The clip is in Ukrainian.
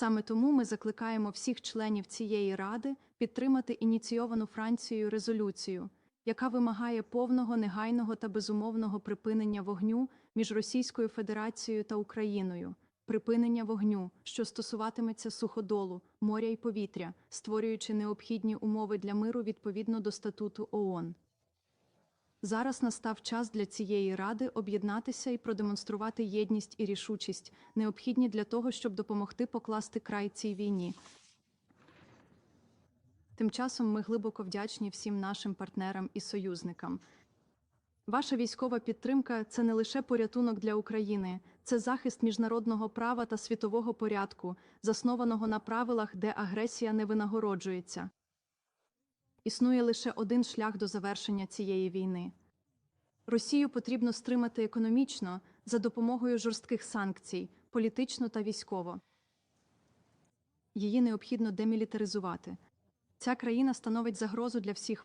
Саме тому ми закликаємо всіх членів цієї ради підтримати ініційовану Францією резолюцію, яка вимагає повного негайного та безумовного припинення вогню між Російською Федерацією та Україною, припинення вогню, що стосуватиметься суходолу, моря і повітря, створюючи необхідні умови для миру відповідно до статуту ООН. Зараз настав час для цієї ради об'єднатися і продемонструвати єдність і рішучість, необхідні для того, щоб допомогти покласти край цій війні. Тим часом ми глибоко вдячні всім нашим партнерам і союзникам. Ваша військова підтримка це не лише порятунок для України, це захист міжнародного права та світового порядку, заснованого на правилах, де агресія не винагороджується. Існує лише один шлях до завершення цієї війни. Росію потрібно стримати економічно за допомогою жорстких санкцій, політично та військово. Її необхідно демілітаризувати. Ця країна становить загрозу для всіх